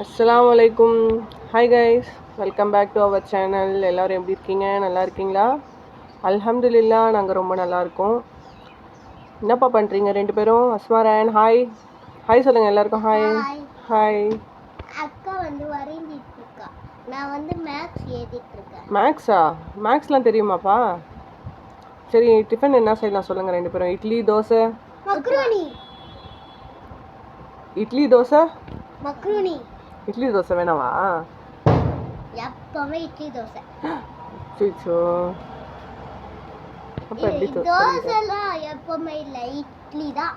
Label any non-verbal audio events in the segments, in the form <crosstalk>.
அஸ்ஸலாமு அலைக்கும் hi guys welcome back to our channel எல்லோரும் எப்படி இருக்கீங்க? நல்லா இருக்கீங்களா? அல்ஹம்துலில்லா நாங்கள் ரொம்ப நல்லா இருக்கோம். என்னப்பா பண்ணுறீங்க ரெண்டு பேரும்? அஸ்மாராயன் ஹாய் ஹாய் சொல்லுங்கள் எல்லாருக்கும் ஹாய் ஹாய் ஹாய் அக்கா வந்து வரைஞ்சிட்டு இருக்கா நான் வந்து மேக்ஸ் எழுதிட்டு இருக்கேன் மேக்ஸா மேக்ஸ்லாம் தெரியுமாப்பா? சரி டிஃபன் என்ன செய்யலாம் சொல்லுங்கள் ரெண்டு பேரும். இட்லி தோசை. மக்ரூனி. இட்லி தோசை? மக்ரூனி. இட்லி தோசை வேணாவா? எப்பவுமே இட்லி தோசை. சிச்சோ அப்போ எப்படி. தோசைலாம் எப்பவுமே இல்லை இட்லி தான்.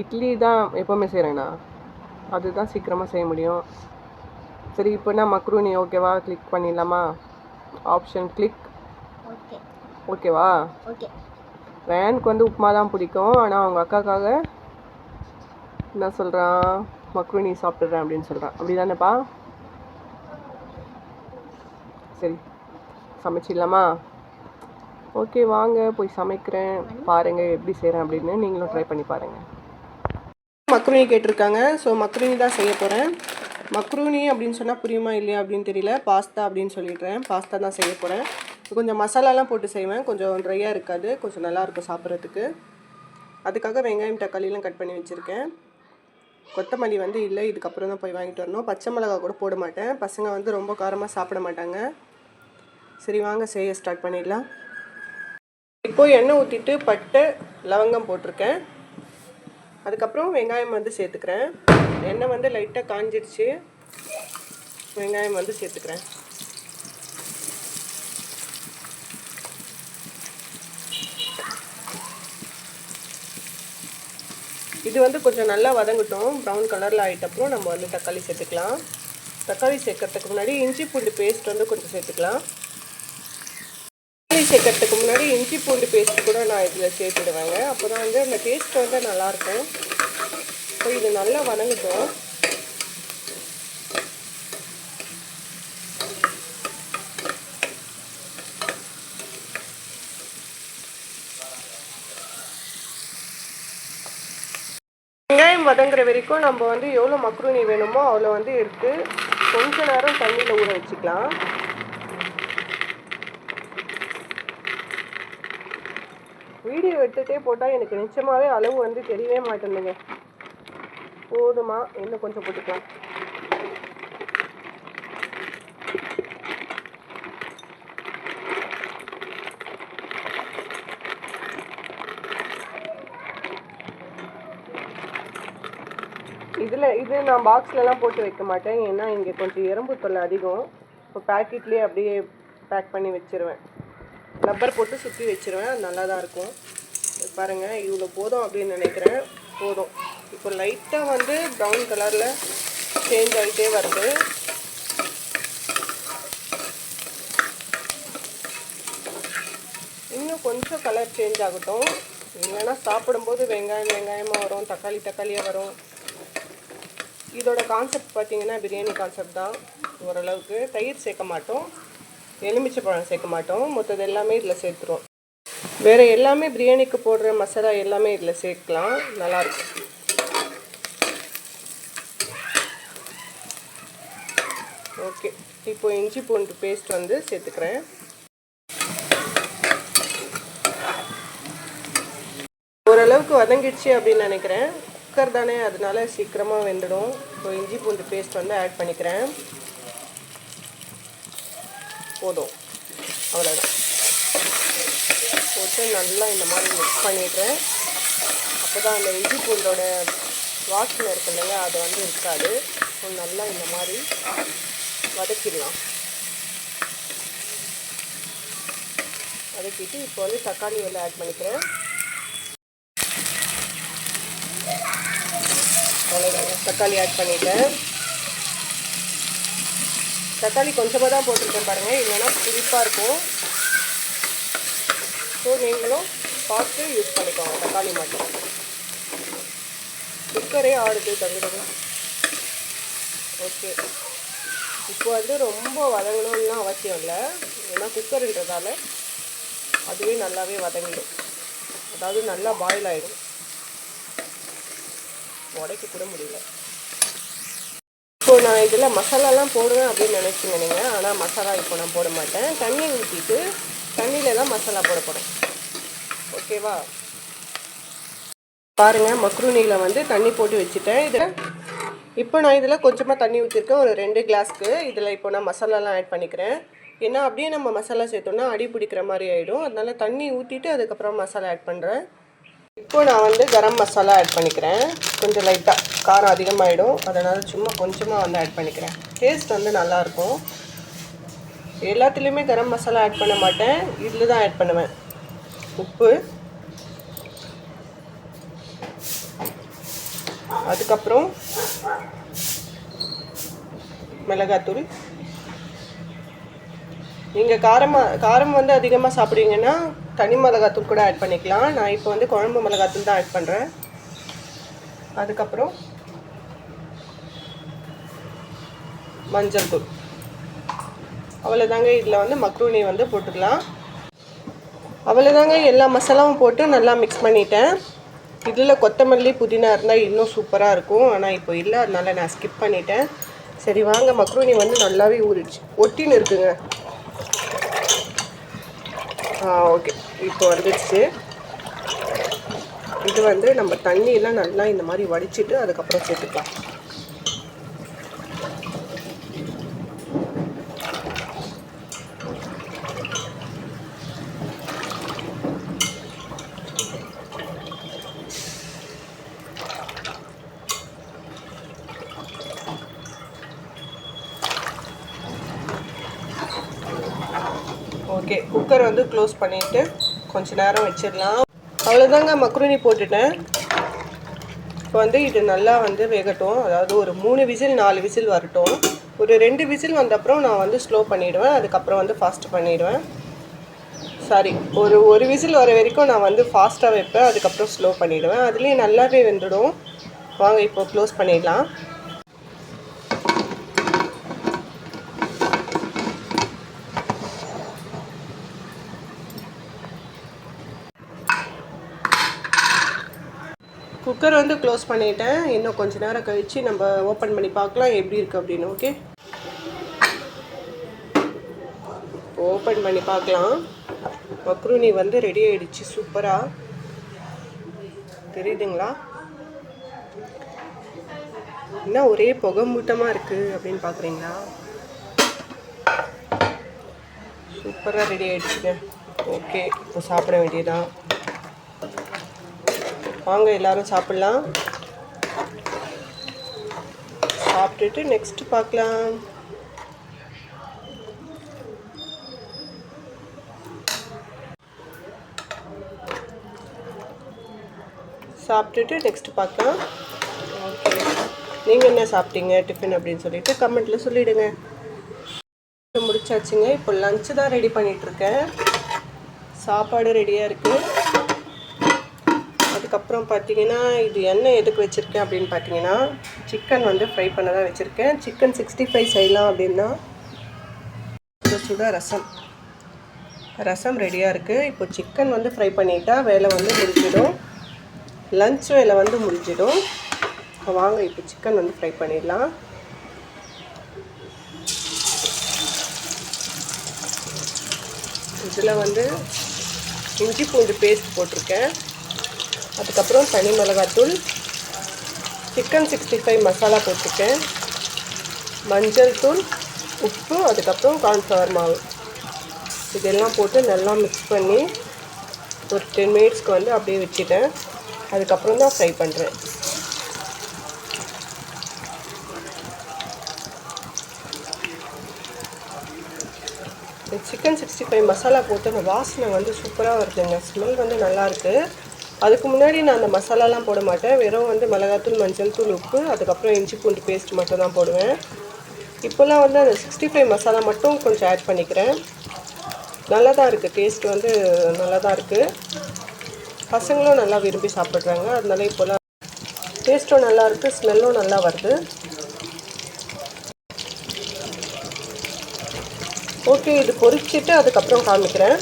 இட்லி தான் எப்போவுமே செய்கிறேண்ணா அதுதான் சீக்கிரமாக செய்ய முடியும். சரி இப்போ நான் மக்ரூனி ஓகேவா? கிளிக் பண்ணிடலாமா? Option click okay. ஓகேவா? ஓகே. ரேனுக்கு வந்து உப்புமா தான் பிடிக்கும். ஆனால் அவங்க அக்காக்காக என்ன சொல்கிறான் மக்ருனி சாப்பிட்றேன் அப்படின்னு சொல்கிறான் அப்படி தானேப்பா சரி சமைச்சிடலாமா? ஓகே வாங்க போய் சமைக்கிறேன். பாருங்கள் எப்படி செய்கிறேன் அப்படின்னு நீங்களும் ட்ரை பண்ணி பாருங்கள் மக்ருனி கேட்டிருக்காங்க. ஸோ மக்ருனி தான் செய்ய போகிறேன் மக்ரூனி அப்படின்னு சொன்னால் புரியுமா இல்லையா அப்படின்னு தெரியல. பாஸ்தா அப்படின்னு சொல்லிடுறேன். பாஸ்தா தான் செய்ய போகிறேன் கொஞ்சம் மசாலாலாம் போட்டு செய்வேன். கொஞ்சம் ட்ரையாக இருக்காது. கொஞ்சம் நல்லாயிருக்கும் சாப்பிட்றதுக்கு. அதுக்காக வெங்காயம் தக்காளிலாம் கட் பண்ணி வச்சுருக்கேன். கொத்தமல்லி வந்து இல்லை இதுக்கப்புறம் தான் போய் வாங்கிட்டு வரணும். பச்சை மிளகா கூட போட மாட்டேன். பசங்க வந்து ரொம்ப காரமாக சாப்பிட மாட்டாங்க. சரி வாங்க செய்ய ஸ்டார்ட் பண்ணிடலாம். இப்போ எண்ணெய் ஊற்றிட்டு பட்டை லவங்கம் போட்டிருக்கேன். அதுக்கப்புறம் வெங்காயம் வந்து சேர்த்துக்கிறேன். எண்ணெய் வந்து லைட்டாக காஞ்சிடுச்சு. வெங்காயம் வந்து சேர்த்துக்கிறேன். இது வந்து கொஞ்சம் நல்லா வதங்கட்டும். ப்ரௌன் கலரில் ஆகிட்டப்புறம் நம்ம வந்து தக்காளி சேர்த்துக்கலாம். தக்காளி சேர்க்கறதுக்கு முன்னாடி இஞ்சி பூண்டு பேஸ்ட் வந்து கொஞ்சம் சேர்த்துக்கலாம். தக்காளி சேர்க்கறதுக்கு முன்னாடி இஞ்சி பூண்டு பேஸ்ட் கூட நான் இதில் சேர்த்துடுவேங்க. அப்போ தான் வந்து அந்த டேஸ்ட் வந்து நல்லாயிருக்கும் இப்போ இது நல்லா வதங்கட்டும் வெங்காயம் வதங்குற வரைக்கும் நம்ம வந்து எவ்வளோ மக்ருணி வேணுமோ அவ்வளோ வந்து எடுத்து கொஞ்ச நேரம் தண்ணியில் ஊற வச்சுக்கலாம். வீடியோ எடுத்துகிட்டே போட்டால் எனக்கு நிச்சயமாகவே அளவு வந்து தெரியவே மாட்டேங்குதுங்க போதுமா? இன்னும் கொஞ்சம் போட்டுக்கலாம் இதில் இது நான் பாக்ஸ்லலாம் போட்டு வைக்க மாட்டேன். ஏன்னா இங்கே கொஞ்சம் எறும்பு தொல்லை அதிகம். இப்போ பேக்கெட்லேயே அப்படியே பேக் பண்ணி வச்சிருவேன். ரப்பர் போட்டு சுற்றி வச்சுருவேன். அது நல்லா தான் இருக்கும் பாருங்கள் இவ்வளோ போதும் அப்படின்னு நினைக்கிறேன். போதும். இப்போ லைட்டாக வந்து ப்ரௌன் கலரில் சேஞ்ச் ஆகிட்டே வருது. இன்னும் கொஞ்சம் கலர் சேஞ்ச் ஆகட்டும். இல்லைன்னா சாப்பிடும்போது வெங்காயம் வெங்காயமாக வரும். தக்காளி தக்காளியாக வரும். இதோட கான்செப்ட் பார்த்தீங்கன்னா பிரியாணி கான்செப்ட் தான் ஓரளவுக்கு. தயிர் சேர்க்க மாட்டோம். எலுமிச்சை பழம் சேர்க்க மாட்டோம். மொத்தது எல்லாமே இதில் சேர்த்துருவோம். வேறு எல்லாமே பிரியாணிக்கு போடுற மசாலா எல்லாமே இதில் சேர்க்கலாம். நல்லாயிருக்கும் ஓகே. இப்போ இஞ்சி பூண்டு பேஸ்ட் வந்து சேர்த்துக்கிறேன். ஓரளவுக்கு வதங்கிடுச்சு அப்படின்னு நினைக்கிறேன். குக்கர் தானே அதனால சீக்கிரமாக வெந்துடும். இப்போ இஞ்சி பூண்டு பேஸ்ட் வந்து ஆட் பண்ணிக்கிறேன். போதும். அவ்வளோதான் போட்டு நல்லா இந்த மாதிரி மிக்ஸ் பண்ணிடுறேன். அப்போ தான் அந்த இஞ்சி பூண்டோட வாசனை இருக்கு இல்லையா அது வந்து இருக்காது. நல்லா இந்த மாதிரி வதக்கிடலாம். வதக்கிட்டு இப்போ வந்து தக்காளி வந்து ஆட் பண்ணிக்கிறேன். அவ்வளோதாங்க தக்காளி ஆட் பண்ணிட்டேன். தக்காளி கொஞ்சமாக தான் போட்டிருக்கேன் பாருங்கள் இல்லைன்னா புளிப்பாக இருக்கும். ஸோ நீங்களும் பார்த்து யூஸ் பண்ணிக்கோங்க. தக்காளி மட்டும். குக்கரே ஆடுது தங்குறது. ஓகே இப்போ வந்து ரொம்ப வதங்கணும்லாம் அவசியம் இல்லை. ஏன்னா குக்கருன்றதால அதுவே நல்லாவே வதங்கிடும். அதாவது நல்லா பாயில் ஆகிடும் உடைக்க கூட முடியல இப்போ நான் இதில் மசாலாலாம் போடுவேன் அப்படின்னு நினச்சிங்க நீங்கள் ஆனால் மசாலா இப்போ நான் போட மாட்டேன். தண்ணி ஊற்றிட்டு தண்ணியில் தான் மசாலா போட போகிறேன் ஓகேவா? பாருங்கள் மக்ரூனியில் வந்து தண்ணி போட்டு வச்சுட்டேன். இதில் இப்போ நான் இதில் கொஞ்சமாக தண்ணி ஊற்றிருக்கேன் ஒரு ரெண்டு கிளாஸ்க்கு. இதில் இப்போ நான் மசாலாலாம் ஆட் பண்ணிக்கிறேன். ஏன்னா அப்படியே நம்ம மசாலா சேர்த்தோன்னா அடி பிடிக்கிற மாதிரி ஆகிடும் அதனால் தண்ணி ஊற்றிட்டு அதுக்கப்புறம் மசாலா ஆட் பண்ணுறேன் இப்போ நான் வந்து கரம் மசாலா ஆட் பண்ணிக்கிறேன். கொஞ்சம் லைட்டாக காரம் அதிகமாகிடும் அதனால் சும்மா கொஞ்சமாக வந்து ஆட் பண்ணிக்கிறேன். டேஸ்ட் வந்து நல்லாயிருக்கும். எல்லாத்துலேயுமே கரம் மசாலா ஆட் பண்ண மாட்டேன். இதில் தான் ஆட் பண்ணுவேன். உப்பு. அதுக்கப்புறம் மிளகாத்தூள். நீங்கள் காரமாக காரம் வந்து அதிகமாக சாப்பிடுவீங்கன்னா தனி மிளகாத்தூள் கூட ஆட் பண்ணிக்கலாம். நான் இப்போ வந்து குழம்பு மிளகாத்தூள் தான் ஆட் பண்ணுறேன் அதுக்கப்புறம் மஞ்சள் தூள். அவ்வளோதாங்க இதில் வந்து மக்ரூனி வந்து போட்டுக்கலாம். அவ்வளோதாங்க எல்லா மசாலாவும் போட்டு நல்லா மிக்ஸ் பண்ணிட்டேன். இதில் கொத்தமல்லி புதினா இருந்தால் இன்னும் சூப்பராக இருக்கும். ஆனால் இப்போ இல்லை. அதனால் நான் ஸ்கிப் பண்ணிட்டேன். சரி வாங்க. மக்ரூனி வந்து நல்லாவே ஊறிடுச்சு. ஒட்டின்னு இருக்குங்க. ஓகே இப்போ வந்துடுச்சு இது வந்து நம்ம தண்ணியெல்லாம் நல்லா இந்த மாதிரி வடிச்சிட்டு அதுக்கப்புறம் சேர்த்துக்கலாம். ஓகே குக்கர் வந்து க்ளோஸ் பண்ணிவிட்டு கொஞ்ச நேரம் வச்சிடலாம். அவ்வளோதாங்க மக்ருனி போட்டுட்டேன். இப்போ வந்து இது நல்லா வந்து வேகட்டும். அதாவது ஒரு மூணு விசில் நாலு விசில் வரட்டும். ஒரு ரெண்டு விசில் வந்த அப்புறம் நான் வந்து ஸ்லோ பண்ணிவிடுவேன் அதுக்கப்புறம் வந்து ஃபாஸ்ட் பண்ணிவிடுவேன் சாரி ஒரு ஒரு விசில் வர வரைக்கும் நான் வந்து ஃபாஸ்ட்டாக வைப்பேன். அதுக்கப்புறம் ஸ்லோ பண்ணிவிடுவேன் அதுலேயும் நல்லாவே வெந்துடும். வாங்க இப்போ க்ளோஸ் பண்ணிடலாம். குக்கர் வந்து க்ளோஸ் பண்ணிட்டேன். இன்னும் கொஞ்ச நேரம் கழித்து நம்ம ஓப்பன் பண்ணி பார்க்கலாம் எப்படி இருக்குது அப்படின்னு ஓகே ஓப்பன் பண்ணி பார்க்கலாம். மக்ரூனி வந்து ரெடி ஆயிடுச்சு சூப்பராக தெரியுதுங்களா? என்ன ஒரே புகை மூட்டமாக இருக்குது அப்படின்னு பார்க்குறீங்களா? சூப்பராக ரெடி ஆகிடுச்சுங்க ஓகே இப்போ சாப்பிட வேண்டியதான் வாங்க எல்லாரும் சாப்பிட்லாம். சாப்பிட்டுட்டு நெக்ஸ்ட் பார்க்கலாம். சாப்பிட்டுட்டு நெக்ஸ்ட் பார்க்கலாம். ஓகே நீங்கள் என்ன சாப்பிட்டீங்க டிஃபன் அப்படின்னு சொல்லிட்டு கமெண்ட்டில் சொல்லிவிடுங்க முடிச்சாச்சுங்க. இப்போ லஞ்சு தான் ரெடி பண்ணிகிட்ருக்கேன் சாப்பாடு ரெடியாக இருக்குது அதுக்கப்புறம் பார்த்தீங்கன்னா இது என்ன எதுக்கு வச்சுருக்கேன் அப்படின்னு பார்த்தீங்கன்னா சிக்கன் வந்து ஃப்ரை பண்ண தான் வச்சுருக்கேன். சிக்கன் சிக்ஸ்டி ஃபைவ் செய்யலாம் அப்படின்னா சுட ரசம். ரசம் ரெடியாக இருக்குது இப்போ சிக்கன் வந்து ஃப்ரை பண்ணிட்டா வேலை வந்து முடிஞ்சிடும். லஞ்ச் வேலை வந்து முடிஞ்சிடும். இப்போ வாங்க இப்போ சிக்கன் வந்து ஃப்ரை பண்ணிடலாம். இதில் வந்து இஞ்சி பூண்டு பேஸ்ட் போட்டிருக்கேன். அதுக்கப்புறம் பனி மிளகாத்தூள் சிக்கன் சிக்ஸ்டி ஃபைவ் மசாலா போட்டிருக்கேன். மஞ்சள் தூள் உப்பு அதுக்கப்புறம் கார்ன்ஃப்ளவர் மாவு. இதெல்லாம் போட்டு நல்லா மிக்ஸ் பண்ணி ஒரு டென் மினிட்ஸ்க்கு வந்து அப்படியே வச்சுட்டேன். அதுக்கப்புறம் தான் ஃப்ரை பண்ணுறேன் சிக்கன் சிக்ஸ்டி ஃபைவ் மசாலா போட்டு அந்த வாசனை வந்து சூப்பராக வருதுங்க. ஸ்மெல் வந்து நல்லாயிருக்கு அதுக்கு முன்னாடி நான் அந்த மசாலாலாம் போட மாட்டேன். வெறும் வந்து மிளகாத்தூள் மஞ்சள் தூள் உப்பு அதுக்கப்புறம் இஞ்சி பூண்டு பேஸ்ட் மட்டும் தான் போடுவேன். இப்போல்லாம் வந்து அந்த சிக்ஸ்டி ஃபைவ் மசாலா மட்டும் கொஞ்சம் ஆட் பண்ணிக்கிறேன். நல்லா தான் இருக்குது டேஸ்ட் வந்து நல்லா தான் இருக்குது பசங்களும் நல்லா விரும்பி சாப்பிட்றாங்க. அதனால இப்போல்லாம் டேஸ்ட்டும் நல்லா இருக்குது ஸ்மெல்லும் நல்லா வருது. ஓகே இது பொரிச்சிட்டு அதுக்கப்புறம் காமிக்கிறேன்.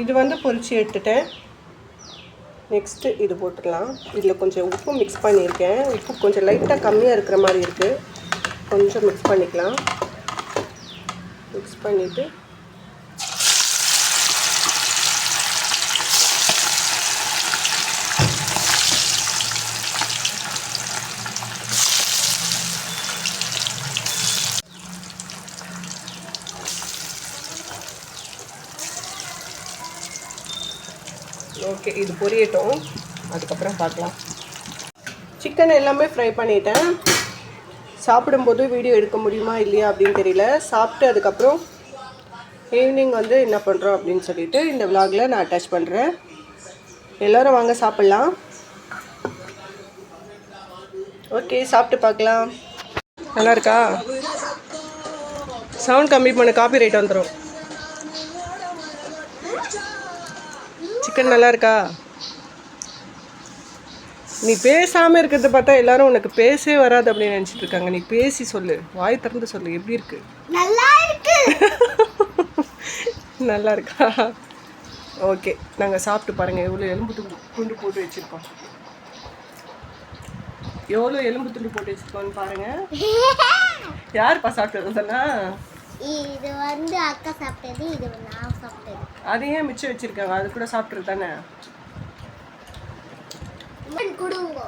இது வந்து பொரிச்சு எடுத்துட்டேன். நெக்ஸ்ட்டு இது போட்டுக்கலாம் இதில் கொஞ்சம் உப்பு மிக்ஸ் பண்ணியிருக்கேன். உப்பு கொஞ்சம் லைட்டாக கம்மியாக இருக்கிற மாதிரி இருக்குது கொஞ்சம் மிக்ஸ் பண்ணிக்கலாம். மிக்ஸ் பண்ணிவிட்டு ஓகே இது பொரியட்டும். அதுக்கப்புறம் பார்க்கலாம். சிக்கன் எல்லாமே ஃப்ரை பண்ணிட்டேன். சாப்பிடும்போது வீடியோ எடுக்க முடியுமா இல்லையா அப்படின்னு தெரியல. சாப்பிட்டு அதுக்கப்புறம் ஈவினிங் வந்து என்ன பண்ணுறோம் அப்படின்னு சொல்லிட்டு இந்த விலாகில் நான் அட்டாச் பண்ணுறேன் எல்லோரும் வாங்க சாப்பிட்லாம். ஓகே சாப்பிட்டு பார்க்கலாம். நல்லா இருக்கா? சவுண்ட் கம்மி பண்ண காப்பி ரைட் வந்துடும் சிக்கன் நல்லா இருக்கா நீ பேசாமல் இருக்கிறத பார்த்தா எல்லாரும் உனக்கு பேசவே வராது அப்படின்னு நினச்சிட்டு இருக்காங்க. நீ பேசி சொல்லு. வாய் திறந்து சொல்லு. எப்படி இருக்கு? நல்லா இருக்கு <laughs> நல்லா இருக்கா ஓகே. நாங்கள் சாப்பிட்டு பாருங்கள் எவ்வளோ எலும்பு துண்டு துண்டு போட்டு வச்சுருக்கோம். எவ்வளோ எலும்பு துண்டு போட்டு வச்சுருக்கோன்னு பாருங்கள் <laughs> யாருப்பா சாப்பிட்டது அதெல்லாம் இது வந்து அக்கா சாப்பிட்டது இது நான் சாப்பிட்டது. அது ஏன் மிச்சம் வச்சுருக்காங்க? அது கூட சாப்பிட்றது தானே? இவன் குடுங்க.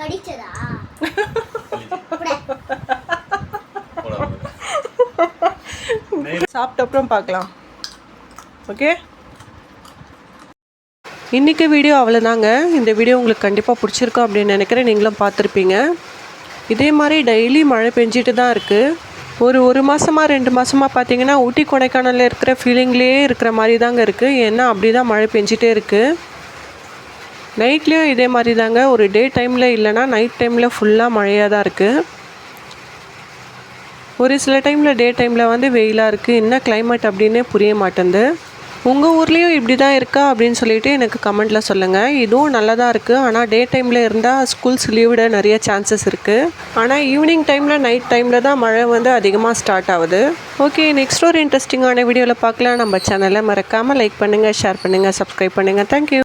கடிச்சதா? <laughs> சாப்பிட்ட அப்புறம் பார்க்கலாம். ஓகே? இன்றைக்கி வீடியோ அவ்வளோதாங்க இந்த வீடியோ உங்களுக்கு கண்டிப்பாக பிடிச்சிருக்கும் அப்படின்னு நினைக்கிறேன். நீங்களும் பார்த்துருப்பீங்க. இதே மாதிரி டெய்லி மழை பெஞ்சிட்டு தான் இருக்குது ஒரு ஒரு மாதமாக ரெண்டு மாதமாக பார்த்தீங்கன்னா ஊட்டி கொடைக்கானலில் இருக்கிற ஃபீலிங்லேயே இருக்கிற மாதிரி தாங்க இருக்குது ஏன்னா அப்படி தான் மழை பெஞ்சிட்டே இருக்குது நைட்லேயும் இதே மாதிரி தாங்க. ஒரு டே டைமில் இல்லைன்னா நைட் டைமில் ஃபுல்லாக மழையாக தான் இருக்குது ஒரு சில டைமில் டே டைமில் வந்து வெயிலாக இருக்குது என்ன கிளைமேட் அப்படின்னே புரிய மாட்டேங்குது உங்கள் ஊர்லேயும் இப்படி தான் இருக்கா அப்படின்னு சொல்லிட்டு எனக்கு கமெண்ட்டில் சொல்லுங்கள் இதுவும் நல்லா தான் இருக்குது ஆனால் டே டைமில் இருந்தால் ஸ்கூல்ஸ் லீவிட நிறைய சான்சஸ் இருக்குது ஆனால் ஈவினிங் டைமில் நைட் டைமில் தான் மழை வந்து அதிகமாக ஸ்டார்ட் ஆகுது. ஓகே நெக்ஸ்ட் ஒரு இன்ட்ரெஸ்டிங்கான வீடியோவில் பார்க்கலாம். நம்ம சேனலை மறக்காமல் லைக் பண்ணுங்கள் ஷேர் பண்ணுங்கள் சப்ஸ்கிரைப் பண்ணுங்கள் தேங்க்யூ